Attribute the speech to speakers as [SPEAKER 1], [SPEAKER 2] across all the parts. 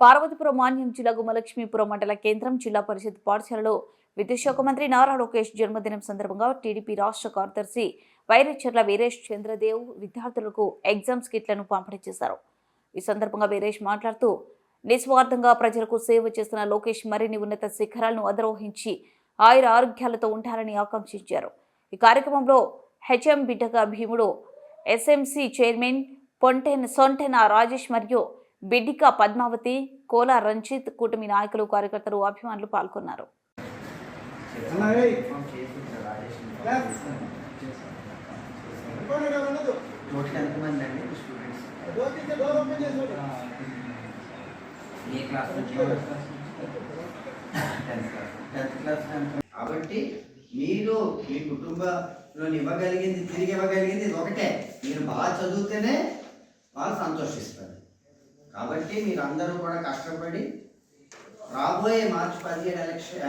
[SPEAKER 1] పార్వతీపురం మాన్యం జిల్లా గుమలక్ష్మీపురం మండల కేంద్రం జిల్లా పరిషత్ పాఠశాలలో విద్యుత్ శాఖ మంత్రి నారా లోకేష్ జన్మదినం సందర్భంగా టీడీపీ రాష్ట్ర కార్యదర్శి వైరేచర్ల వీరేష్ చంద్రదేవ్ విద్యార్థులకు ఎగ్జామ్స్ కిట్లను పంపిణీ చేశారు. ఈ సందర్భంగా వీరేష్ మాట్లాడుతూ నిస్వార్థంగా ప్రజలకు సేవ చేస్తున్న లోకేష్ మరిన్ని ఉన్నత శిఖరాలను అధిరోహించి ఆయుర ఆరోగ్యాలతో ఉంటారని ఆకాంక్షించారు. ఈ కార్యక్రమంలో హెచ్ఎం బిడ్డగా భీముడు ఎస్ఎంసీ చైర్మన్ పొంటెన్ సొంటెన రాజేష్ మరియు బిడ్డిక పద్మావతి కోలా రంజిత్ కూటమి నాయకులు కార్యకర్తలు అభిమానులు పాల్గొన్నారు.
[SPEAKER 2] కాబట్టి మీరు మీ కుటుంబంలో ఇవ్వగలిగింది తిరిగి ఇవ్వగలిగింది ఒకటే. మీరు బాగా చదివితేనే వాళ్ళు సంతోషిస్తారు. కాబట్టి మీరు అందరూ కూడా కష్టపడి రాబోయే మార్చి పదిహేడు ఎలక్షన్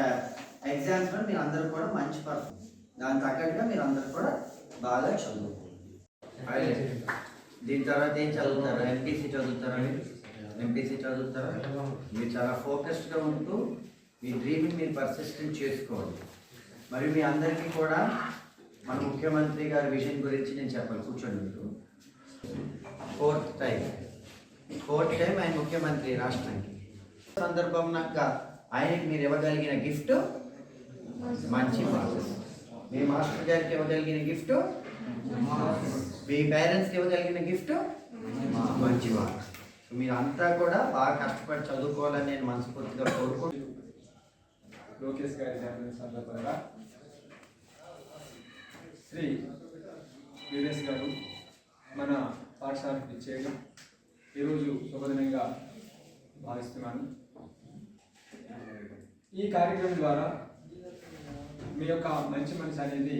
[SPEAKER 2] ఎగ్జామ్స్లో మీరు అందరూ కూడా మంచి పర్ఫార్మ్ దాని తగ్గట్టుగా మీరు అందరూ కూడా బాగా చదువుకోండి. దీని తర్వాత ఏం చదువుతారు? ఎంపీసీ చదువుతారా? ఎంపీసీ చదువుతారా? మీరు చాలా ఫోకస్డ్గా ఉంటూ మీ డ్రీమ్ని మీరు పర్సిస్టెంట్ చేసుకోవాలి. మరి మీ అందరికీ కూడా మన ముఖ్యమంత్రి గారి విజన్ గురించి నేను చెప్పాలి కూర్చోండి మీరు. ఫోర్త్ టైం ఫోర్త్ టైం ఆయన ముఖ్యమంత్రి రాష్ట్రానికి. సందర్భం నాక ఆయనకి మీరు ఇవ్వగలిగిన గిఫ్ట్ మంచి మార్క్స్ మీ మాస్టర్ గారికి ఇవ్వగలిగిన గిఫ్ట్ మీ పేరెంట్స్కి ఇవ్వగలిగిన గిఫ్ట్ మంచి మార్క్స్ మీరు అంతా కూడా బాగా కష్టపడి చదువుకోవాలని నేను మనస్ఫూర్తిగా కోరుకుంటున్నాను.
[SPEAKER 3] లోకేష్ గారి జన్మదిన సందర్భంగా శ్రీ వీరేష్ గారు మన పాఠశాలకు చేయడం ఈరోజు శుభదినంగా భావిస్తున్నాను. ఈ కార్యక్రమం ద్వారా మీ యొక్క మంచి మనసు అనేది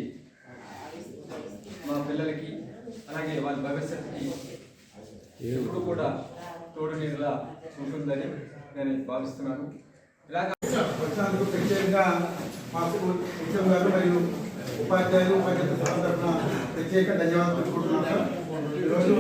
[SPEAKER 3] మా పిల్లలకి అలాగే వాళ్ళ భవిష్యత్తుకి ఎప్పుడు కూడా తోడు నీరులా ఉంటుందని నేను భావిస్తున్నాను. ఇలాగ
[SPEAKER 4] వచ్చినందుకు ప్రత్యేకంగా మా స్కూల్ గారు మరియు ఉపాధ్యాయులు ఉపాధ్యాయుల తరఫున ప్రత్యేక ధన్యవాదాలు ఈరోజు